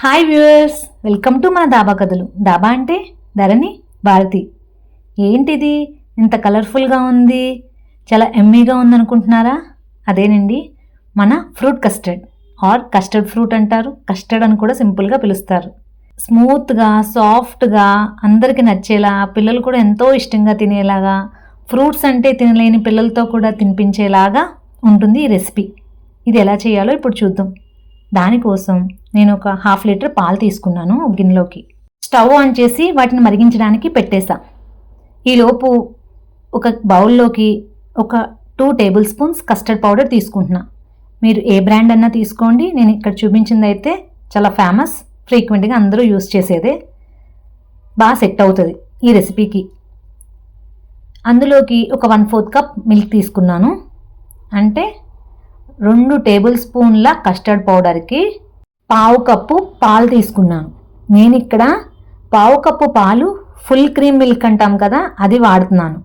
Hi viewers welcome to మన దాబా కథలు. దాబా అంటే ధరణి భారతి. ఏంటిది? ఇంత కలర్ఫుల్గా ఉంది. చాలా ఎమ్మీగా ఉందనుకుంటున్నారా? అదేనండి మన fruit custard. Or custard fruit అంటారు. కస్టర్డ్ అని కూడా సింపుల్గా పిలుస్తారు. స్మూత్గా సాఫ్ట్గా అందరికీ నచ్చేలా పిల్లలు కూడా ఎంతో ఇష్టంగా తినేలాగా ఫ్రూట్స్ అంటే తినలేని పిల్లలతో కూడా తినిపించేలాగా ఉంటుంది ఈ రెసిపీ. ఇది ఎలా చేయాలో ఇప్పుడు చూద్దాం. దానికోసం నేను ఒక హాఫ్ లీటర్ పాలు తీసుకున్నాను గిన్నెలోకి. స్టవ్ ఆన్ చేసి వాటిని మరిగించడానికి పెట్టేశా. ఈలోపు ఒక బౌల్లోకి ఒక two tablespoons custard powder తీసుకుంటున్నా. మీరు ఏ బ్రాండ్ అన్నా తీసుకోండి నేను ఇక్కడ చూపించింది అయితే చాలా ఫేమస్ ఫ్రీక్వెంట్గా అందరూ యూస్ చేసేదే. బాగా సెట్ అవుతుంది ఈ రెసిపీకి. అందులోకి ఒక వన్ ఫోర్త్ కప్ మిల్క్ తీసుకున్నాను. అంటే రెండు టేబుల్ స్పూన్ల కస్టర్డ్ పౌడర్కి పావు కప్పు పాలు తీసుకున్నాను. నేను ఇక్కడ పావు కప్పు పాలు ఫుల్ క్రీమ్ మిల్క్ అంటాం కదా అది వాడుతున్నాను.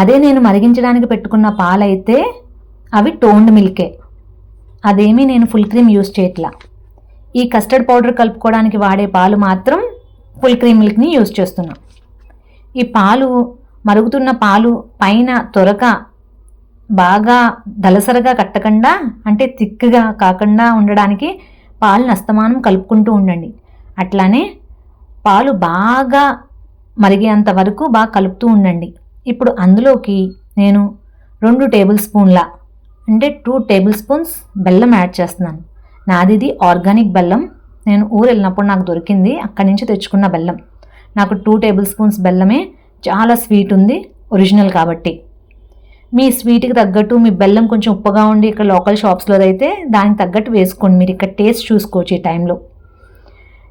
అదే నేను మరిగించడానికి పెట్టుకున్న పాలైతే అవి టోన్డ్ మిల్కే. అదేమీ నేను ఫుల్ క్రీమ్ యూస్ చేయట్లా. ఈ కస్టర్డ్ పౌడర్ కలుపుకోవడానికి వాడే పాలు మాత్రం ఫుల్ క్రీమ్ మిల్క్ని యూస్ చేస్తున్నాను ఈ పాలు మరుగుతున్న పాలు పైన త్వరగా బాగా దలసరగా కట్టకుండా అంటే తిక్కుగా కాకుండా ఉండడానికి పాలను అస్తమానం కలుపుకుంటూ ఉండండి. అట్లానే పాలు బాగా మరిగేంత వరకు బాగా కలుపుతూ ఉండండి. ఇప్పుడు అందులోకి నేను రెండు టేబుల్ స్పూన్ల అంటే టూ టేబుల్ స్పూన్స్ బెల్లం యాడ్ చేస్తున్నాను. నాది ఇది ఆర్గానిక్ బెల్లం. నేను ఊరు వెళ్ళినప్పుడు నాకు దొరికింది అక్కడి నుంచి తెచ్చుకున్న బెల్లం. నాకు టూ టేబుల్ స్పూన్స్ బెల్లమే చాలా స్వీట్ ఉంది ఒరిజినల్ కాబట్టి. మీ స్వీట్కి తగ్గట్టు మీ బెల్లం కొంచెం ఉప్పగా ఉండి ఇక్కడ లోకల్ షాప్స్లో అయితే దానికి తగ్గట్టు వేసుకోండి. మీరు ఇక్కడ టేస్ట్ చూసుకోవచ్చు ఈ టైంలో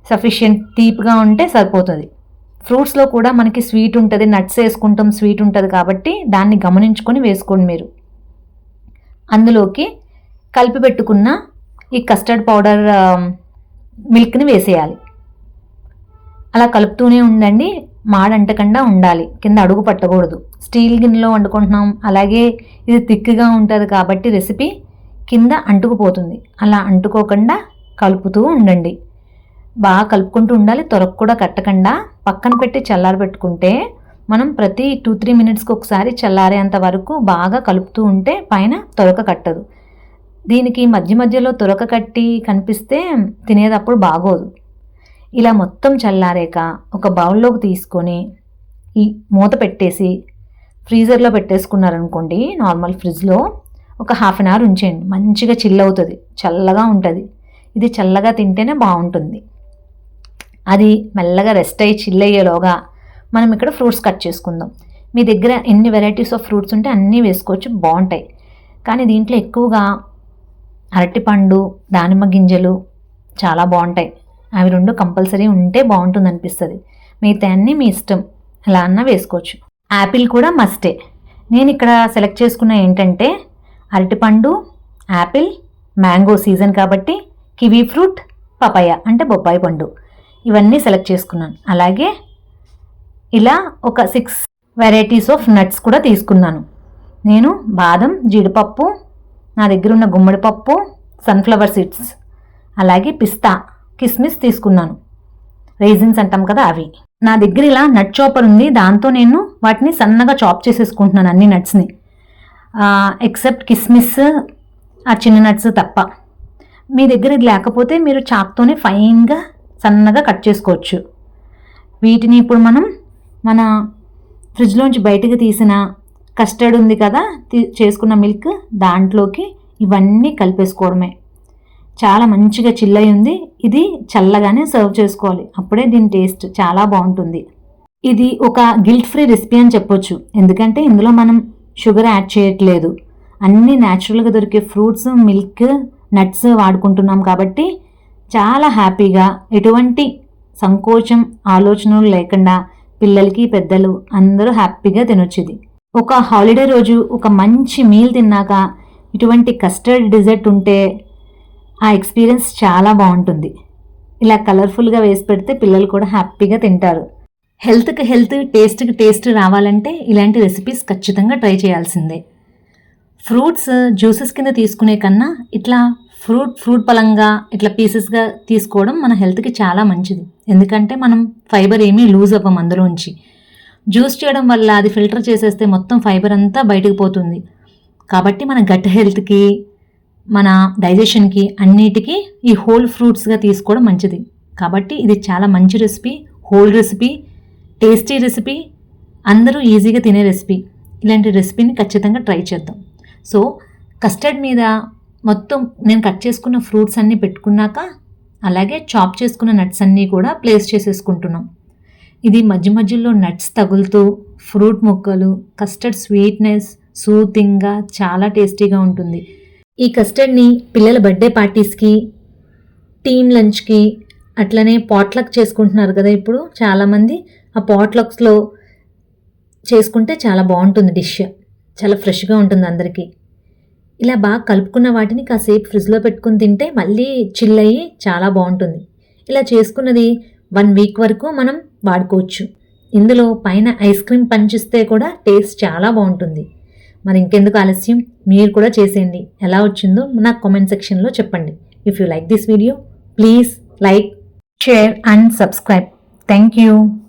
సఫిషియెంట్ తీపిగా ఉంటే సరిపోతుంది. ఫ్రూట్స్లో కూడా మనకి స్వీట్ ఉంటుంది నట్స్ వేసుకుంటాం స్వీట్ ఉంటుంది కాబట్టి దాన్ని గమనించుకొని వేసుకోండి మీరు. అందులోకి కలిపి పెట్టుకున్న ఈ కస్టర్డ్ పౌడర్ మిల్క్ని వేసేయాలి. అలా కలుపుతూనే ఉండండి. మాడంటకుండా ఉండాలి. కింద అడుగు పట్టకూడదు. స్టీల్ గిన్నెలో వండుకుంటున్నాం. అలాగే ఇది థిక్గా ఉంటుంది కాబట్టి రెసిపీ కింద అంటుకుపోతుంది. అలా అంటుకోకుండా కలుపుతూ ఉండండి. బాగా కలుపుకుంటూ ఉండాలి. త్వరకు కూడా కట్టకుండా పక్కన పెట్టి చల్లారి పెట్టుకుంటే మనం ప్రతి టూ త్రీ మినిట్స్కి ఒకసారి చల్లారేంత వరకు బాగా కలుపుతూ ఉంటే పైన తొరక కట్టదు. దీనికి మధ్య మధ్యలో తొరక కట్టి కనిపిస్తే తినేటప్పుడు బాగోదు. ఇలా మొత్తం చల్లారాక ఒక బౌల్లోకి తీసుకొని మూత పెట్టేసి ఫ్రీజర్లో పెట్టేసుకున్నారనుకోండి నార్మల్ ఫ్రిడ్జ్లో ఒక హాఫ్ అన్ అవర్ ఉంచేయండి. మంచిగా చిల్ అవుతుంది చల్లగా ఉంటుంది. ఇది చల్లగా తింటేనే బాగుంటుంది. అది మెల్లగా రెస్ట్ అయ్యి చిల్ అయ్యేలోగా మనం ఇక్కడ ఫ్రూట్స్ కట్ చేసుకుందాం. మీ దగ్గర ఎన్ని వెరైటీస్ ఆఫ్ ఫ్రూట్స్ ఉంటే అన్నీ వేసుకోవచ్చు బాగుంటాయి. కానీ దీంట్లో ఎక్కువగా అరటిపండు దానిమ్మ గింజలు చాలా బాగుంటాయి. అవి రెండు కంపల్సరీ ఉంటే బాగుంటుంది అనిపిస్తుంది. మిగతా అన్నీ మీ ఇష్టం. ఎలా అన్నా వేసుకోవచ్చు. యాపిల్ కూడా మస్టే. నేను ఇక్కడ సెలెక్ట్ చేసుకున్న ఏంటంటే అరటిపండు యాపిల్ మ్యాంగో సీజన్ కాబట్టి కివీ ఫ్రూట్ పపాయ అంటే బొప్పాయి పండు. ఇవన్నీ సెలెక్ట్ చేసుకున్నాను. అలాగే ఇలా ఒక సిక్స్ వెరైటీస్ ఆఫ్ నట్స్ కూడా తీసుకున్నాను. నేను బాదం జీడిపప్పు నా దగ్గర ఉన్న గుమ్మడి పప్పు సన్ఫ్లవర్ సీడ్స్ అలాగే పిస్తా. కిస్మిస్ తీసుకున్నాను. రైజిన్స్ అంటాం కదా అవి. నా దగ్గర ఇలా నట్ చాపర్ ఉంది. దాంతో నేను వాటిని సన్నగా చాప్ చేసేసుకుంటున్నాను అన్ని నట్స్ని. ఎక్సెప్ట్ కిస్మిస్ ఆ చిన్న నట్స్ తప్ప. మీ దగ్గర ఇది లేకపోతే మీరు చాక్తోనే ఫైన్గా సన్నగా కట్ చేసుకోవచ్చు. వీటిని ఇప్పుడు మనం మన ఫ్రిడ్జ్లోంచి బయటకు తీసిన కస్టర్డ్ ఉంది కదా చేసుకున్న మిల్క్ దాంట్లోకి ఇవన్నీ కలిపేసుకోవడమే. చాలా మంచిగా చిల్లై ఉంది. ఇది చల్లగానే సర్వ్ చేసుకోవాలి. అప్పుడే దీని టేస్ట్ చాలా బాగుంటుంది. ఇది ఒక గిల్ట్ ఫ్రీ రెసిపీ అని చెప్పొచ్చు. ఎందుకంటే ఇందులో మనం షుగర్ యాడ్ చేయట్లేదు. అన్నీ న్యాచురల్గా దొరికే ఫ్రూట్స్ మిల్క్ నట్స్ వాడుకుంటున్నాం కాబట్టి చాలా హ్యాపీగా ఎటువంటి సంకోచం ఆలోచనలు లేకుండా పిల్లలకి పెద్దలు అందరూ హ్యాపీగా తినొచ్చేది. ఒక హాలిడే రోజు ఒక మంచి మీల్ తిన్నాక ఇటువంటి కస్టర్డ్ డిజర్ట్ ఉంటే ఆ ఎక్స్పీరియన్స్ చాలా బాగుంటుంది. ఇలా కలర్ఫుల్గా వేసి పెడితే పిల్లలు కూడా హ్యాపీగా తింటారు. హెల్త్కి హెల్త్ టేస్ట్కి టేస్ట్ రావాలంటే ఇలాంటి రెసిపీస్ ఖచ్చితంగా ట్రై చేయాల్సిందే. ఫ్రూట్స్ జ్యూసెస్ కింద తీసుకునే కన్నా ఇట్లా ఫ్రూట్ ఫ్రూట్ పలంగా ఇట్లా పీసెస్గా తీసుకోవడం మన హెల్త్కి చాలా మంచిది. ఎందుకంటే మనం ఫైబర్ ఏమీ లూజ్ అవ్వం అందులోంచి. జ్యూస్ చేయడం వల్ల అది ఫిల్టర్ చేసేస్తే మొత్తం ఫైబర్ అంతా బయటకు పోతుంది. కాబట్టి మన గట్ హెల్త్కి మన డైజెషన్కి అన్నిటికీ ఈ హోల్ ఫ్రూట్స్గా తీసుకోవడం మంచిది. కాబట్టి ఇది చాలా మంచి recipe whole recipe tasty recipe అందరూ ఈజీగా తినే రెసిపీ ఇలాంటి రెసిపీని ఖచ్చితంగా ట్రై చేద్దాం. సో కస్టర్డ్ మీద మొత్తం నేను కట్ చేసుకున్న ఫ్రూట్స్ అన్నీ పెట్టుకున్నాక అలాగే చాప్ చేసుకున్న నట్స్ అన్నీ కూడా ప్లేస్ చేసేసుకుంటున్నాం. ఇది మధ్య మధ్యలో నట్స్ తగులుతూ ఫ్రూట్ ముక్కలు కస్టర్డ్ స్వీట్నెస్ సూతింగ్గా చాలా టేస్టీగా ఉంటుంది. ఈ కస్టర్డ్ని పిల్లల బర్త్డే పార్టీస్కి టీమ్ లంచ్కి అట్లనే పాట్లక్ చేసుకుంటున్నారు కదా ఇప్పుడు చాలామంది. ఆ పాట్లక్స్లో చేసుకుంటే చాలా బాగుంటుంది డిష్. చాలా ఫ్రెష్గా ఉంటుంది అందరికీ. ఇలా బాగా కలుపుకున్న వాటిని కాసేపు ఫ్రిడ్జ్లో పెట్టుకుని తింటే మళ్ళీ చిల్ అయ్యి చాలా బాగుంటుంది. ఇలా చేసుకున్నది వన్ వీక్ వరకు మనం వాడుకోవచ్చు. ఇందులో పైన ఐస్ క్రీమ్ పంచిస్తే కూడా టేస్ట్ చాలా బాగుంటుంది. మరి ఇంకెందుకు ఆలస్యం? మీరు కూడా చేసేయండి. ఎలా వచ్చిందో నాకు కామెంట్ సెక్షన్లో చెప్పండి. If you like this video please like share and subscribe thank you